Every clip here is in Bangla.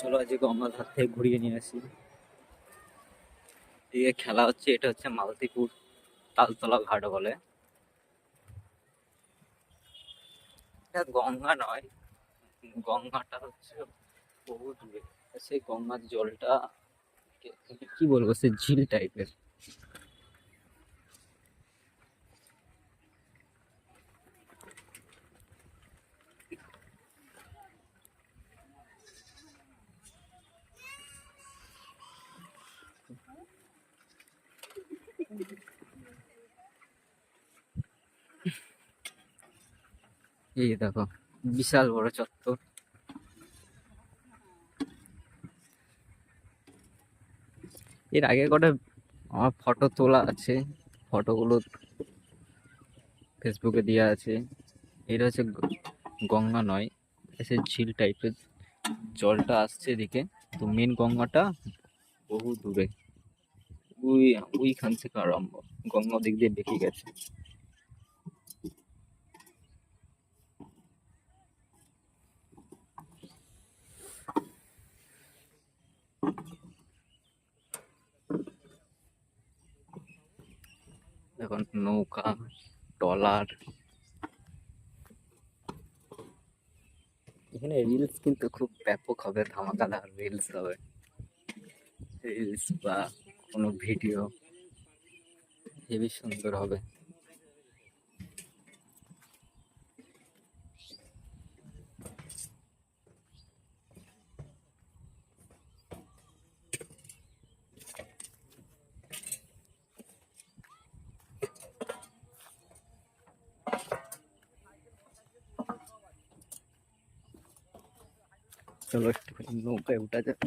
চলো আজকে গঙ্গার ধার থেকে ঘুরিয়ে নিয়ে আসি। এদিকে খেলা হচ্ছে, এটা হচ্ছে মালতীপুর তালতলা ঘাট বলে। এটা গঙ্গা নয়, গঙ্গাটা হচ্ছে বহু দূরে। সেই গঙ্গার জলটা, কি বলব সে ঝিল টাইপের এই দেখো, বিশাল বড় চত্বর। এর আগে কটা আমার ফটো তোলা আছে ফটোগুলো ফেসবুকে দেওয়া আছে। এটা হচ্ছে গঙ্গা নয়, এসে ঝিল টাইপের জলটা আসছে এদিকে। তো মেন গঙ্গাটা বহু দূরে, ওই, ওইখান থেকে আরম্ভ, গঙ্গা দিক দিয়ে বেঁকে গেছে। এখন নৌকা, ট্রলার। এখানে রিলস কিন্তু খুব ব্যাপক হবে ধামাকাদার রিলস হবে। রিলস বা কোনো ভিডিও হেবি সুন্দর হবে। চলো একটুখানি নৌকায় উঠা যাক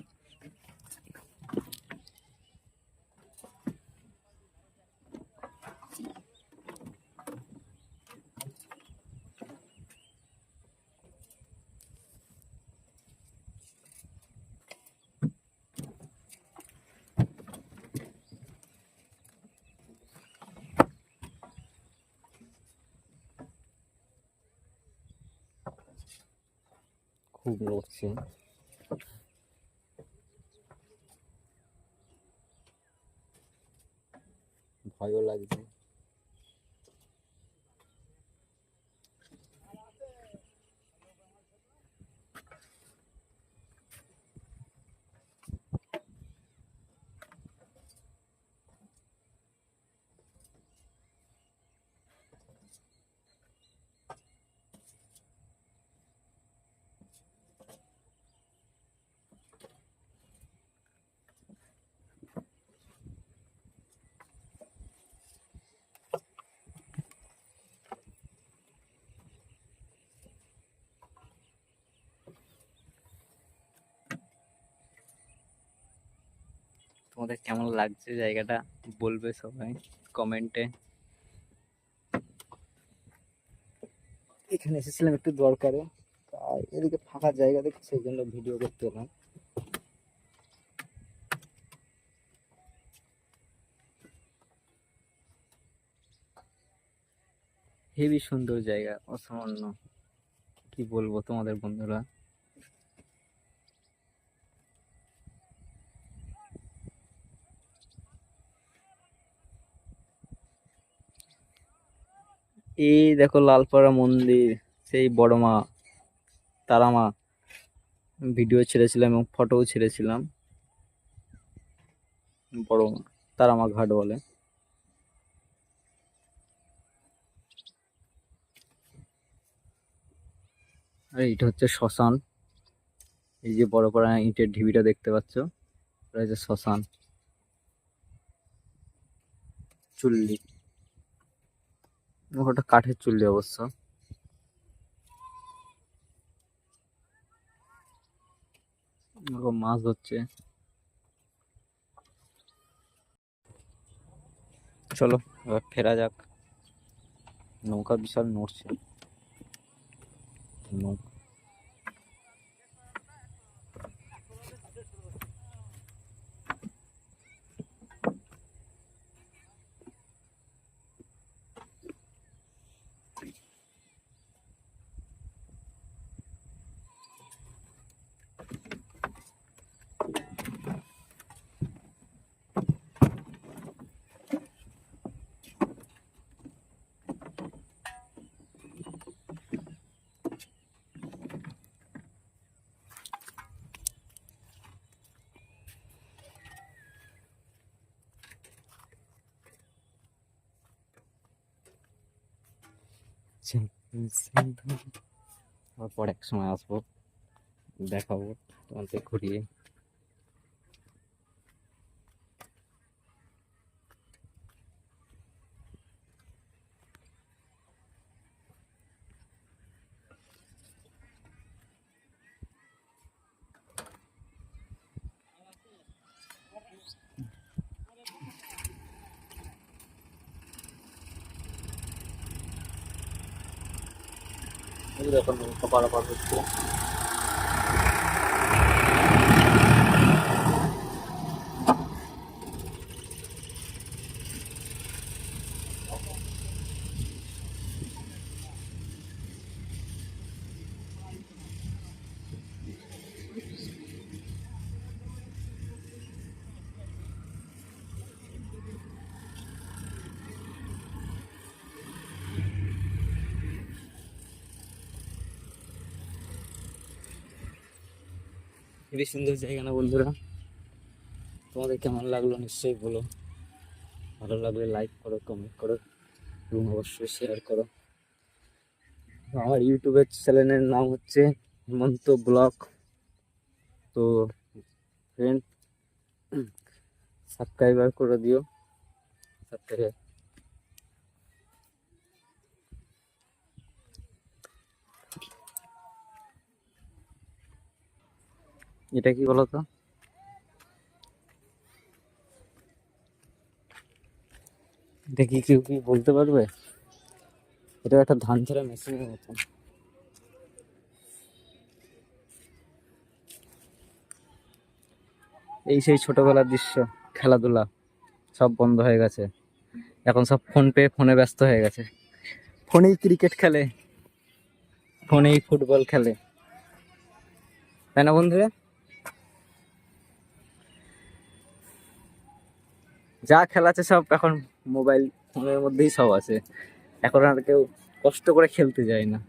খুব নড়ছে ভয়ও লাগছে তোমাদের কেমন লাগছে জায়গাটা বলবে সবাই কমেন্টে। এখানে এসেছিলাম একটু দরকারে তাই এদিকে ফাঁকা জায়গা দেখে সেই জন্য ভিডিও করতে এলাম। হেবি সুন্দর জায়গা অসামান্য। কি বলব তোমাদের বন্ধুরা? এই দেখো লালপাড়া মন্দির, সেই বড় মা, তারা মা। ভিডিও ছেড়েছিলাম এবং ফটোও ছেড়েছিলাম। বড় মা, তারা মা ঘাট বলে। আর এটা হচ্ছে শ্মশান। এই যে বড় পাড়া ইটের ঢিবিটা দেখতে পাচ্ছ এটা হচ্ছে শ্মশান। চুল্লি। ওটা কাঠের চুল্লি অবশ্য। মাছ ধরছে। চলো এবার ফেরা যাক। নৌকা বিশাল নড়ছে। নৌকা তারপর এক সময় আসব দেখাবো তোমাদের ঘুরিয়ে। এই দেখো নৌকা পারাপার হচ্ছে খুবই সুন্দর জায়গা না বন্ধুরা? তোমাদের কেমন লাগল নিশ্চয়ই বলো। ভালো লাগলে লাইক করো কমেন্ট করো, এবং অবশ্যই শেয়ার করো। আমার ইউটিউবের চ্যানেলের নাম হচ্ছে হেমন্ত ব্লগ। তো ফ্রেন্ড সাবস্ক্রাইবার করে দিও। সাবস্ক্রাইব এটা কি বলো তো? এটা কি কেউ কি বলতে পারবে? এটা একটা ধান ঝাড়া মেশিনের মতন। এই সেই ছোটবেলার দৃশ্য, খেলাধুলা, সব বন্ধ হয়ে গেছে। এখন সব ফোন পে ফোনে ব্যস্ত হয়ে গেছে। ফোনেই ক্রিকেট খেলে ফোনেই ফুটবল খেলে। তাই না বন্ধুরা? যা খেলা আছে সব এখন মোবাইল ফোনের মধ্যেই সব আছে। এখন আর কেউ কষ্ট করে খেলতে যায় না।